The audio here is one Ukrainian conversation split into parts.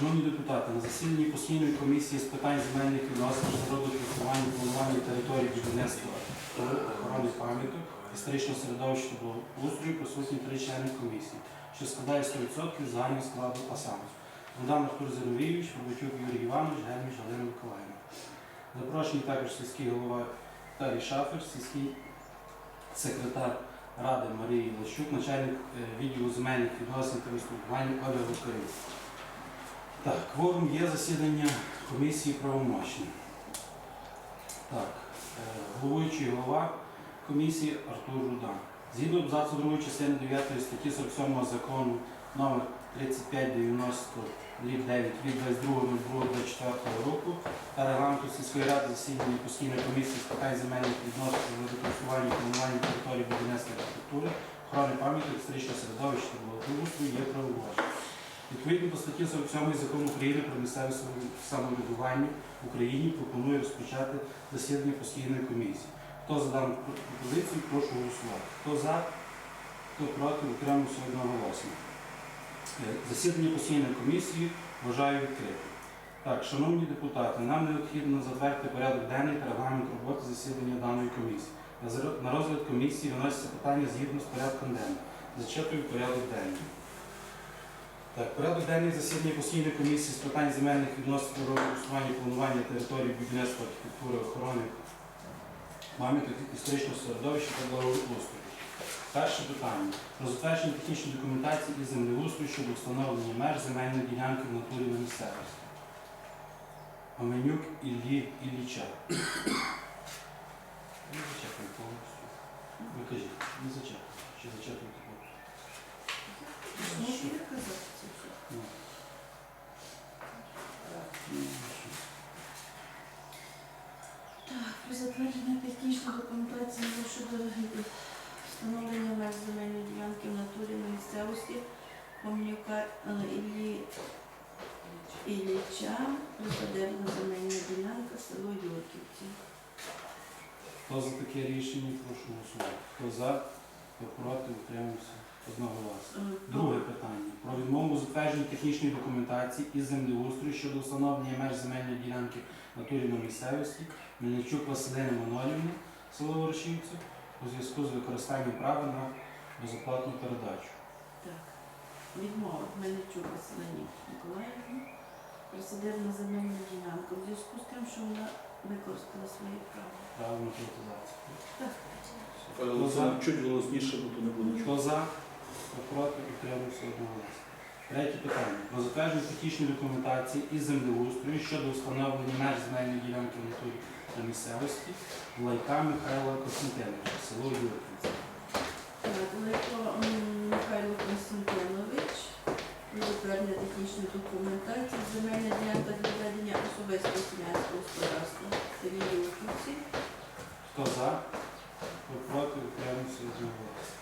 Шановні депутати, на засіданні постійної комісії з питань земельних відносин, природокористування, планування території будівництва та охорони пам'яток, історичного середовища та благоустрою присутні три члени комісії, що складає 100% загального складу саме. Богдан Артур Зиновійович, Робочук Юрій Іванович, Гельміш Галина Миколаївна. Запрошені також сільський голова Тарій Шафер, сільський секретар Ради Марії Лащук, начальник е, відділу земельних відносин та висловлювання Оля Лукарів. Так, кворум є засідання комісії правомочні. Так, е, головуючий голова комісії Артур Рудан. Згідно абзацу 2 частини 9 статті 47 закону номер 3590 літ 9 від 22.02.24 року та регламенту сільської ради засідання постійної комісії з питань земельних відносин водокористування, планування території будівництва архітектури, охорони пам'яток, історичного середовища та благоустрою є правоважним. Відповідно до статті 47 закону України про місцеве самоврядування в Україні пропоную розпочати засідання постійної комісії. Хто за дану пропозицію, прошу голосувати. Хто за, хто проти, утримався одноголосно. Е, Засідання постійної комісії вважаю відкритим. Так, шановні депутати, нам необхідно затвердити порядок денний та регламент роботи засідання даної комісії. На розгляд комісії виносяться питання згідно з порядком денним. Зачитую порядок денний. Так, порядок денний засідання постійної комісії з питань земельних відносин природокористування, планування території будівництва, архітектури, охорони пам'яток історичного середовища та благоустрою. Перше питання. Про затвердження технічної документації і землеустрою щодо встановлення меж земельної ділянки в натурі на місцевості. Оменюк Іллі Ілліча. Не повністю. Ви кажіть, не зачекайте. Чи зачекайте повністю? Можу я казати це все? Ну. Ну, що? Так, про затвердження технічної документації щодо встановлення меж земельної ділянки в натурі на місцевості Комнюка е, Іллі Ілліча, присадибна земельна ділянка, село Юрківці. Хто рішення, прошу голосувати. Хто за, хто проти, утримався одноголосно. Е, Друге питання. Про відмову затвердження технічної документації із землеустрою щодо встановлення меж земельної ділянки в натурі на місцевості Мельничук Василини Манолівни, село Ворошівці, у зв'язку з використанням права на безоплатну передачу. Так. Відмова Мельничук Василині Миколаївні. Присадибна земельна ділянка у зв'язку з тим, що вона використала своє право. Право на приватизацію. Так. Чуть голосніше, бо то не буде чути. Хто за, хто проти, утримався одноголосно. Третє питання. Про затвердження технічної документації із землеустрою щодо встановлення меж земельної ділянки в натурі на місцевості Лайка Михайла Костянтиновича, село Юрківці. Так, Лейко м, Михайло Константинович, про затвердження технічної документації, земельна ділянка для ведення особистого селянського господарства в селі Юрківці. Хто за, хто проти, утримався одноголосно.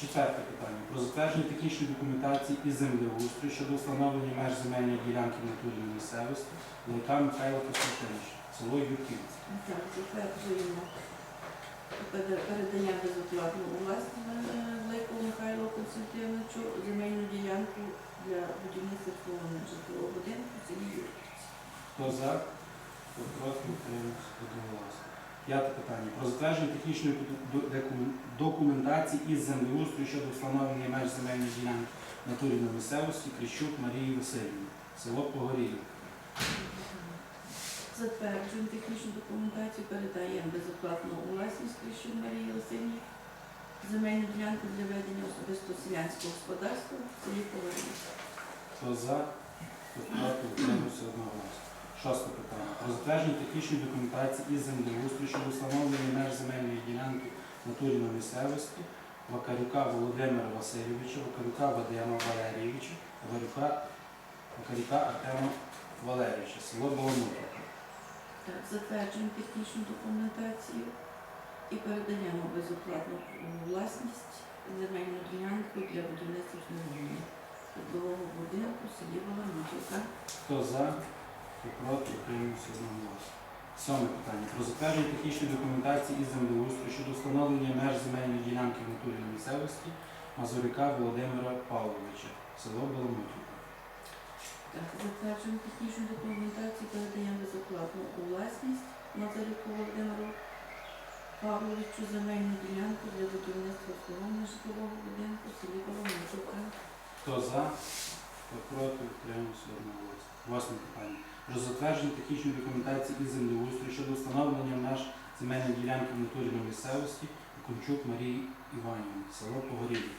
Четверте питання. Про затвердження технічної документації із землеустрою щодо встановлення меж земельної ділянки в натурі на місцевості Лайка Михайла Костянтиновича, село Юрківці. Так, затверджуємо пере- передання безоплатно у власність е, Лейко Михайло Константиновичу земельну ділянку для будівництва житлового житлового будинку в селі Юрківці. Хто за, хто проти, утримався одноголосно. П'яте питання. Про затвердження технічної документації із землеустрою щодо встановлення меж земельної ділянки в натурі на місцевості Кріщук Марії Васильівни, село Погорілівка. Затверджуємо технічну документацію, передаємо безоплатно у власність Кріщук Марії Васильівні земельну ділянку для ведення особистого селянського господарства в селі Поварівка. Хто за, хто проти, утримався одноголосно. Шосте питання. Про затвердження технічної документації із землеустрою щодо встановлення меж земельної ділянки натурі на місцевості Вакарюка Володимира Васильовича, Вакарюка Вадима Валерійовича, Вакарюка, Артема Валерійовича, село Баламутівка. Так, затверджуємо технічну документацію і передаємо безоплатно власність земельну ділянку для будівництва житлового будинку в селі Баламутівка. Хто за, хто проти, утримався одноголосно. Сьоме питання. Про затвердження технічної документації із землеустрою щодо встановлення меж земельної ділянки в натурі на місцевості Мазурика Володимира Павловича, село Баламутівка. Так, затверджуємо технічну документацію, передаємо безоплатно у власність Назаріку Володимиру Павловичу земельну ділянку для будівництва обслуговування житлового будинку в селі Коломичука. Хто за? Хто проти? Утримався одноголосно. Восьме питання. Про затвердження технічної документації і землеустрою щодо встановлення меж земельної ділянки в натурі на місцевості Кончук Марії Іванівни, село Погорілля.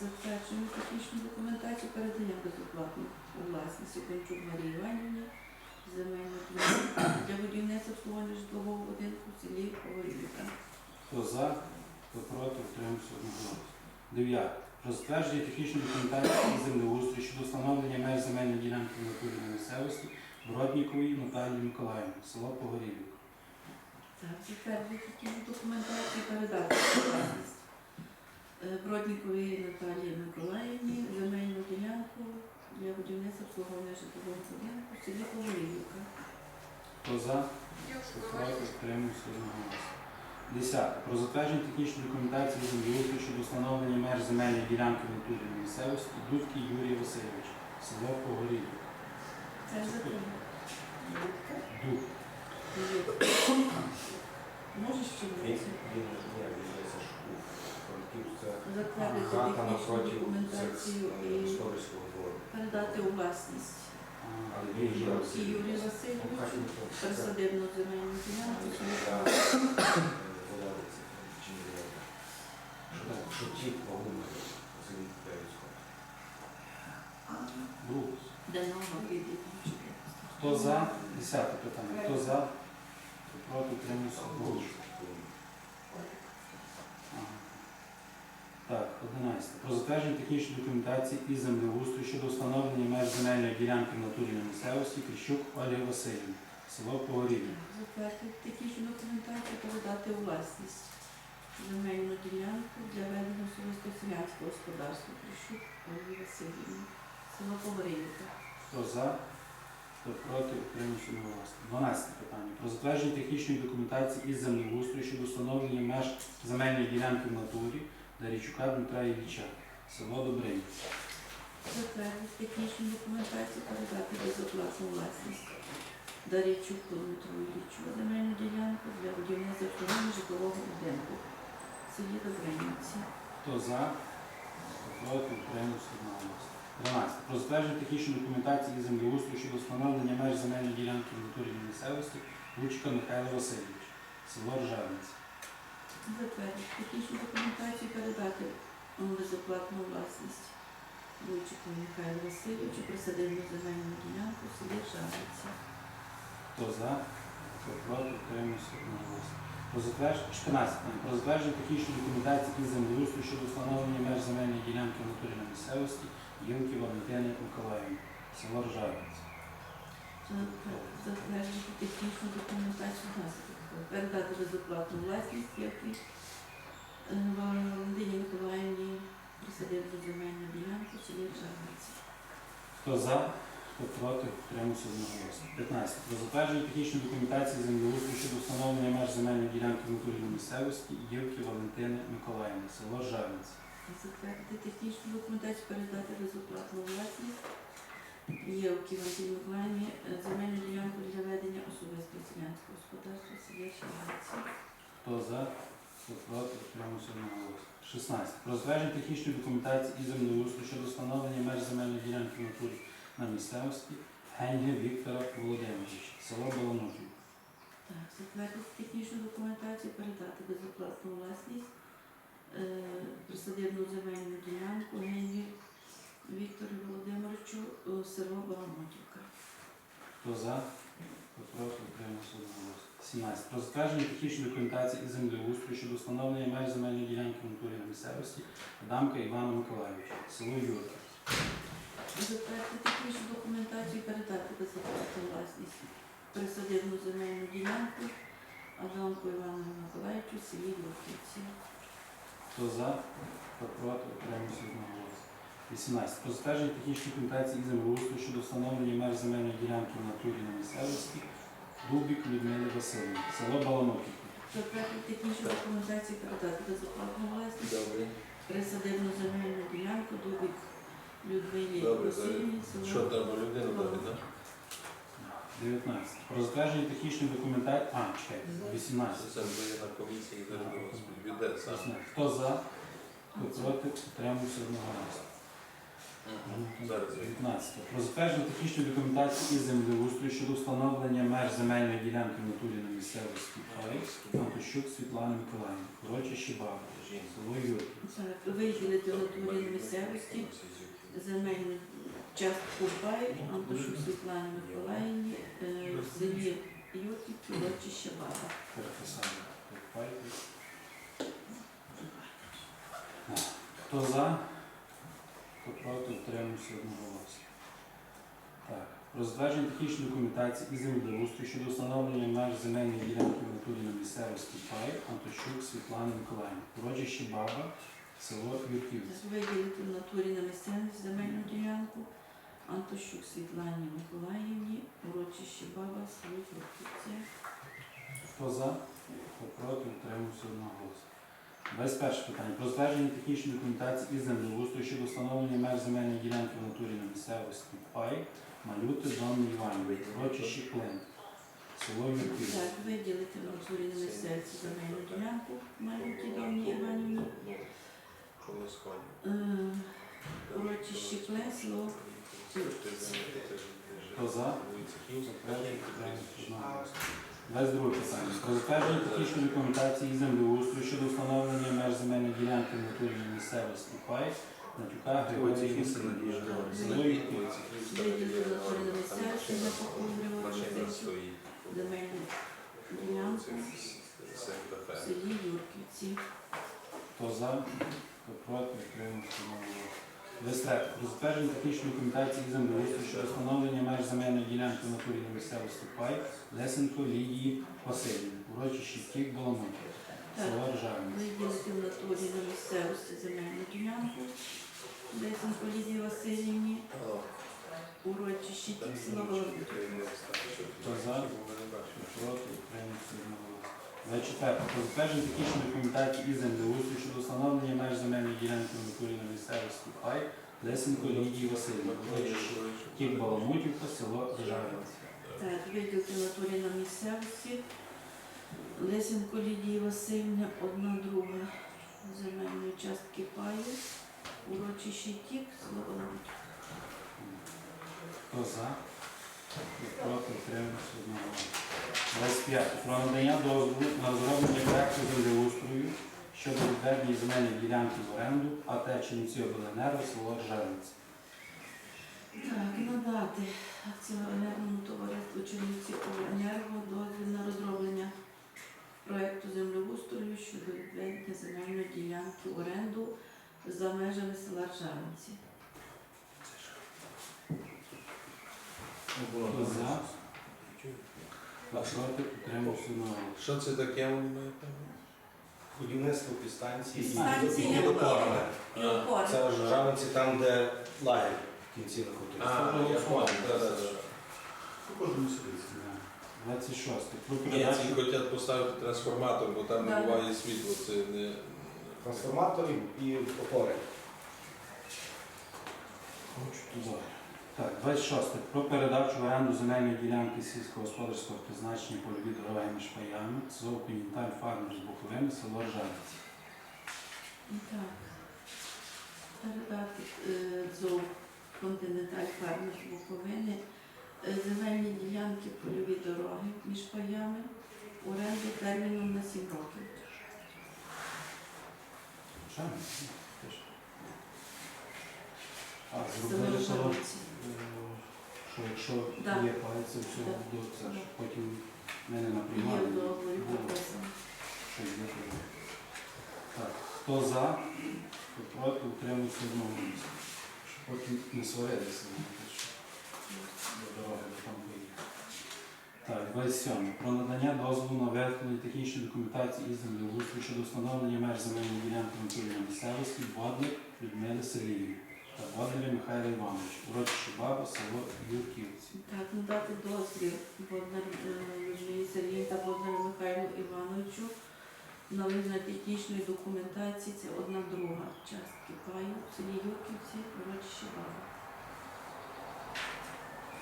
Затверджуємо технічну документацію, передаємо безоплатно у власність Кончук Марії Іванівні земельну ділянку для будівництва обслуговування житлового будинку в селі Погорілівка. Хто за? Хто проти? Утримався одноголосно. Дев'яте. Про затвердження технічної документації і землеустрою щодо встановлення меж земельної ділянки в натурі на місцевості Броднікової Наталії Миколаївни, село Погорілівка. Так, затвердити технічну документацію, передати власність е, Бродніковій Наталії Миколаївні земельну ділянку для будівництва обслуговування житлового будинку в селі Погорілівка. Хто за? Проти? Утримався одноголосно. Десяте. Про затвердження технічної документації землеустрою щодо встановлення меж земельної ділянки в натурі місцевості Дудки Юрій Васильович, село Погорілівка. Це закон. Дуд. Можеш ще Він, раз? він, ні, він у Франківська затвердити хата технічну документацію і історичного двору. передати у власність Але він є Юрію Юрію Васильовичу присадибну земельну ділянку в селі Що ті погумали з Вітовського. Брукс. де нова відділу. Хто за? Десяте питання. Хто за? Хто проти? Утримався одноголосно. Так, 11. Про затвердження технічної документації і землеустрою щодо встановлення меж земельної ділянки в натурі на місцевості Кріщук Олі Васильівні, село Погорілля. Затвердити технічну документацію передати у власність земельну ділянку для ведення особистого селянського господарства Крищук Олі Васильівні, село Погорілівка. Хто за? Хто проти? Утримався одноголосно. 12 питання. Про затвердження технічної документації і землеустрою щодо встановлення меж земельної ділянки в натурі Дарічука Дмитра Ілліча, село Добрині. Затвердити технічну документацію передати безоплатну власність Дарійчук Дмитру Іллічу земельну ділянку для будівництва житлового будинку селі Добринівці. Хто за? Проти? Утримався одноголосно. 13. Про затвердження технічної документації і землеустрою щодо встановлення меж земельної ділянки в натурі на місцевості Лучка Михайло Васильович, село Ржавниці. Затвердити технічну документацію передати у безоплатну власність Лучику Михайлу Васильовичу присадибну земельну ділянку в селі Ржавниці. Хто за? Хто проти? Утримався одноголосно. Про затвердження 14. питання. Про затвердження технічної документації і землеустрою щодо встановлення меж земельної ділянки в натурі на місцевості Євки Валентини Миколаївни, село Ржавниці. Затвер- Затвердити технічну документацію наслідку. Передати безоплатну власність, які е, Валентині Миколаївні присадибну земельну ділянку в селі Ржавниці. Хто за? Хто проти? Утримався одноголосно. 15. Про затвердження технічної документації землеустрою щодо встановлення меж земельної ділянки в натурі на місцевості Євки Валентини Миколаївни, село Ржавниці. Затвердити технічну документацію, передати безоплатну власність Євки Валентині Миколаївні е, земельну ділянку для ведення особистого селянського господарства селі Ржавниці. Хто за? Хто проти? Утримався одноголосно. 16. Про затвердження технічної документації і землеустрою щодо встановлення меж земельної ділянки натурі на місцевості Генге Віктора Володимировича, село Баланутів. Так, затвердити технічну документацію, передати безоплатну власність е, присадибну земельну ділянку Гені Віктору Володимировичу е, село Баламотівка. Хто за? Хто проти? Утримався одноголосно. 17. Про затвердження технічної документації і землеустрою щодо встановлення меж земельної ділянки в натурі на місцевості Адамка Івана Миколаївича, село Юрка. Затвердити технічну документацію, передати безоплатну власність присадибну земельну ділянку Адамку Івану Миколаївичу в селі Луківці. Хто за? Хто проти? Утримався одноголосно. 18. Про затвердження технічної документації і землеустрою щодо встановлення меж земельної ділянки в натурі на місцевості Дубік Людмили Васильівни, село Баланоківка. Затвердити технічну документацію, передати безоплатну власність Добре. присадибну земельну ділянку Дубік Людмилі Добре, Що треба людину дати, так? 19. Про затвердження технічної документації. А, чекай, 18. Це буде на комісії зараз до вас відведе сам. 18. Хто за, хто проти, утримався одного разу. Зараз я 19. Про затвердження технічної документації із землеустрою щодо встановлення меж земельної ділянки в натурі на місцевості Пай, Антощук Світлана Миколаївна, урочище Баба, село Юрки. Виділити натурі на місцевості земельну частку пай Антошук Світлані Миколаївні е, селі Юрківці, урочище Баба. Хто за, хто проти, утримався одноголосно. Так. Про затвердження технічної документації і землеустрою щодо встановлення меж земельної ділянки в натурі на місцевості Пай, Антощук Світлана Миколаївна, урочище Баба, село Юрківці. Виділити в натурі на місцевість земельну ділянку Антощук Світлані Миколаївні, урочище Баба, село Юрківці. Хто за, хто проти, утримався одноголосно. 21 питання. Про затвердження технічної документації і землеустрою щодо встановлення меж земельної ділянки в натурі на місцевості Пай, Малюти, Донні Іванові, урочище Клин, село Юрківці. Так, виділити в натурі на місцевість земельну ділянку Малюті Домні Іванівні, Колосконі. е, урочище Клен, село Хто за? Одноголосно. 22 питання. Про затвердження технічної документації і землеустрою щодо встановлення меж земельної ділянки в натурі місцевості Пай, Матюка, Григорія Васильовича, село Юрківці. виділити в натурі на місцевість на Григорія Васильовича земельну ділянку в селі Юрківці. Хто за, проти, одноголосно. 23. Про затвердження технічної документації землеустрою щодо встановлення меж земельної ділянки на місцевості Пай, Лесенко Лідії Васильівни, урочище Кік Боломуті, село Ржавне. Виділити в натурі на місцевості земельну ділянку Лесенко Лідії Васильівні, урочище Тік, село Володимир. Хто за, проти, утримався одноголосно. 24. Про затвердження технічної документації і землеустрою щодо встановлення меж земельної ділянки в натурі на місцевості Пай, Лесенко Лідії Васильівни, урочище Кік Баламутівка, село Ржавне. Так, виділити в натурі на місцевості Лесенко Лідії Васильівни, одна друга земельної частки паю, урочище Тік, Володимир. Хто за? Хто проти, утримався одного. 25. Про надання дозволу на розроблення проекту землеустрою щодо відведення земельної ділянки в оренду АТ Чернівці Обленерго, село Ржавиці. Так, надати акціонерному товариству Чернівці Енерго дозвіл на розроблення проекту землеустрою щодо відведення земельної ділянки в оренду за межами села Ржавинці. Хто за? Хто проти, утримався одного. Що це таке вони мають? Будівництво підстанції і Станції і водопорне. І опори. Це Жавинці там, де лагерь в кінці А, знаходиться. я понял, да, да, да. Кожному селі. 26. Про Ні, ці хочуть поставити трансформатор, бо там не Да. буває світло. Це не і опори. Хочу туди. Так, 26. Про передачу в оренду земельної ділянки сільськогосподарського призначення польові дороги між паями ЗОВ Континенталь Фармер з Буковини, село Ржавиці. Так. Передати е, ЗОВ Континенталь Фармер з Буковини е, земельні ділянки польові дороги між паями оренду терміном на 7 років. Ржавиці? А, зробили Ржавиці. е, що якщо Да. є пальці, все Да. буде, це ж потім мене Є в договорі прописано. Що є туди. Так, хто за, хто проти, утримується одного місця. Щоб потім не сварилися. що до дороги до там поїхати. Так, 27. Про надання дозволу на виготовлення технічної документації із землеустрою щодо встановлення меж земельної ділянки натурної місцевості Бодлик Людмили Селівні та Бодляря Михайла Івановича, урочище Баба, село Юрківці. Так, надати дозвіл Боднар е, та Боднару Михайлу Івановичу на визнання технічної документації. Це одна друга частки паю в селі Юрківці, урочище Баба.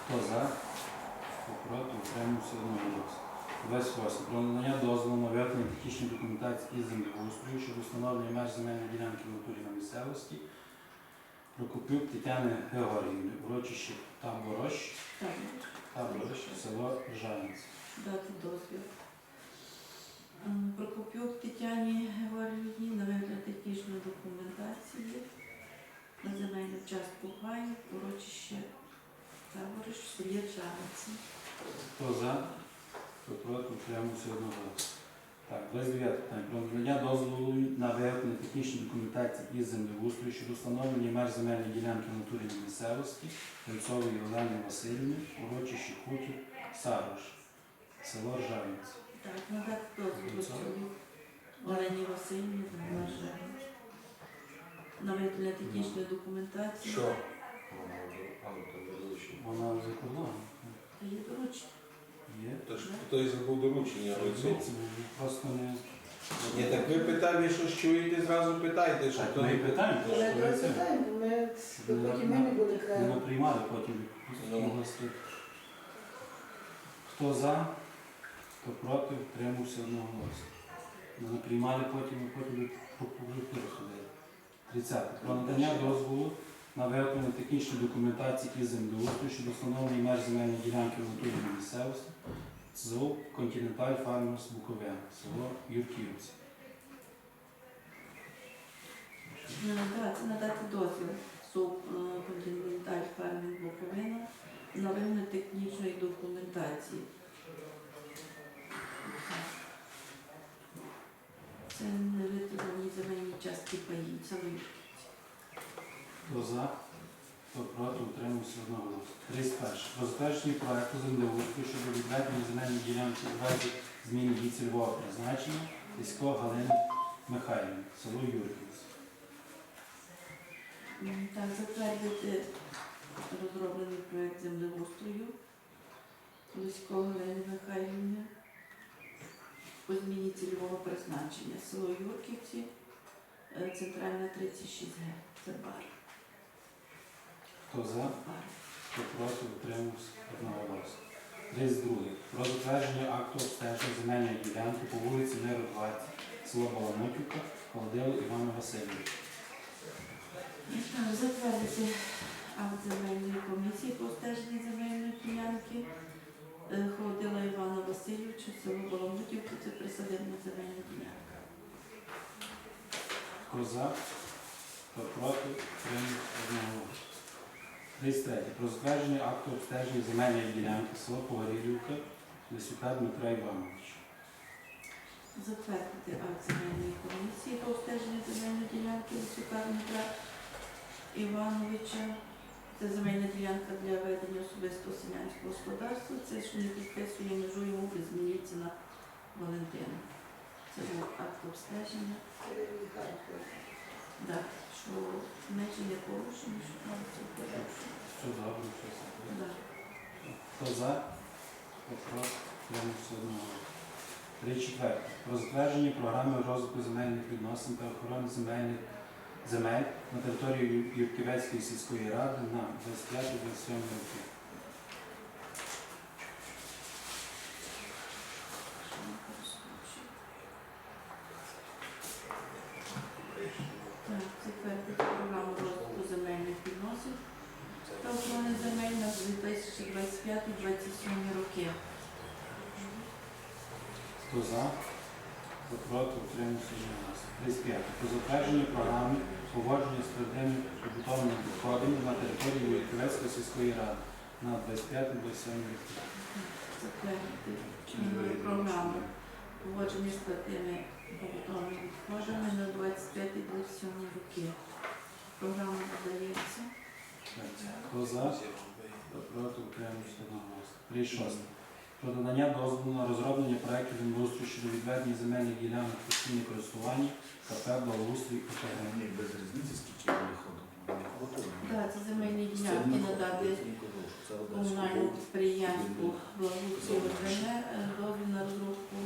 Хто за? Хто проти? Утримався одноголосно. 28. Про надання дозволу на виготовлення технічної документації із землеустрою щодо встановлення меж земельної ділянки в натурі на місцевості. Прокопюк Тетяни Георгіївни, урочище Таборощ, Так, Таборощ, село Ржанець. дати дозвіл. Ем, Прокопюк Тетяні Георгіївні на вигляд технічної документації на земельну частку паю, урочище Табориш селі Ржаниці. Хто за? Хто проти? Утримався одноголосно. Так, 29 питання. Про надання дозволу на виготовлення технічної документації із землеустрою щодо встановлення меж земельної ділянки в місцевості Кольцової Олени Васильівни, урочище Хутір, Сарош, село Ржавінці. Так, надати дозвіл Це? цьому Олені Васильівні на. На вигляд технічної документації. Що? Ну. Вона за кордоном. Та є доручення. Є. То ж хтось забув доручення, але це. Просто не... Ні, так ви питаєте, ви щось чуєте, зразу питайте, що Так, то ми і не питаємо, Ми що це. питаємо, ми потім ми не були Ми приймали потім Ну. області. Хто за, хто проти, втримався одноголосно. Ми не приймали потім, і потім прокуратуру ходили. 30. Про надання дозволу на технічної документації із землеустрою щодо встановлення меж земельної ділянки в натурі на місцевості ЗОВ Континенталь Фармерс Буковина, село Юрківці. Це надати дозвіл СУП континенталь фермінг Буковина на вигляд технічної документації. Це невитребувані земельні частки паїв, це Юрківці. Хто за, хто проти, утримався одноголосно. 31. Про затвердження проекту землеустрою щодо відведення земельної ділянки у разі зміни її цільового призначення Лісько Галини Михайлівни, село Юрківці. Так, затвердити розроблений проект землеустрою Луського Галини Михайлівни по зміні цільового призначення. Село Юрківці, е, центральна 36 г. Це бар. Хто за, хто проти, утримався одноголосно. 32. Про затвердження акту обстеження земельної ділянки по вулиці Миру 20, село Баламутівка, Холодило Івана Васильовича. Затвердити акт земельної комісії по обстеженні земельної ділянки. Е, Холодила Івана Васильовича, село Баламутівка, це присадибна земельна ділянка. Хто за, хто проти, утримався одноголосно. 33. Про затвердження акту обстеження земельної ділянки село Погорілівка, Лисюка Дмитра Івановича. Затвердити акт земельної комісії по обстеженню земельної ділянки Лисюка Дмитра Івановича. Це земельна ділянка для ведення особистого селянського господарства. Це що не підписує межу йому зміниться на Валентина. Це був акт обстеження. Да, що межі не порушені, що там все порушено. Все добре, все добре. Хто за, хто проти, утримався одноголосно. 34. Про затвердження програми розвитку земельних відносин та охорони земельних земель на території Юрківецької сільської ради на 25-27 роки. Що не користуючи. Так, затвердити програму розвитку земельних відносин та охорони земель на 2025-2027 роки. Хто за, проти, утримався одноголосно. 35. Про затвердження програми поводження з твердими побутовими відходами на території Юрківецької сільської ради на 25-27 роки. Затвердити е, програму поводження з твердими побутовими відходами на 25-27 роки. Програма додається. Хто за, проти, утримався одноголосно. 36. Про надання дозволу на розроблення проєктів землеустрою щодо відведення земельних ділянок постійне користування КП Благоустрій ОТГ. Ні, без різниці, скільки вони ходять. Так, це земельні ділянки надати комунальному підприємству благоустрій ВКН дозвіл на розробку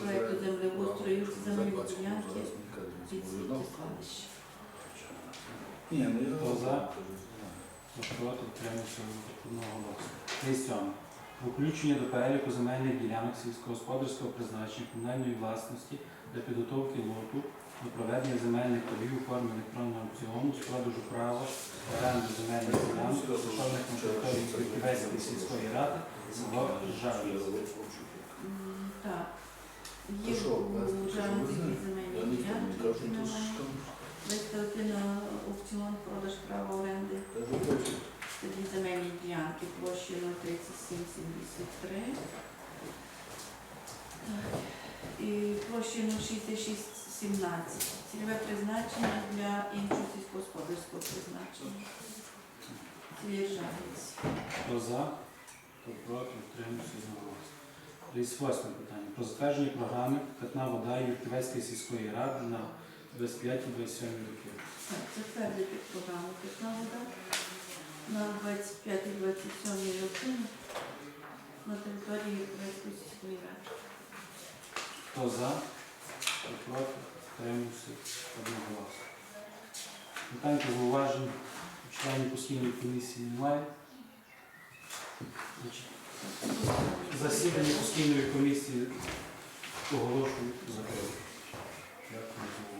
проєкту землеустрою ділянки від сміттєзвалища. Ні, ну я Хто за? Проти, утримався одного голосу. 37. Про включення до переліку земельних ділянок сільськогосподарського призначення комунальної власності для підготовки лоту до проведення земельних торгів у формі електронного аукціону з продажу права оренди земельних ділянок, розташованих на території Криківецької сільської ради, село Жавлів. Так. Є у Жамці земельні ділянки, виставити на аукціон продаж права оренди. Це дві земельні ділянки площею 3773 і площею 6617. Цільове призначення для іншого сільськогосподарського призначення. Лежанець. Хто за? Хто проти, утримався одноголосно. 38 питання. Про затвердження програми Питна вода Юрківецької сільської ради на 25-27 роки. Так, затвердити програму «Питна вода» на 25-27 роки на території Юрківецької сільської. Хто за? Хто проти, утримався одноголосно. Питань та зауважень членів постійної комісії немає. Значить, Засідання постійної комісії оголошую закритим. Дякую.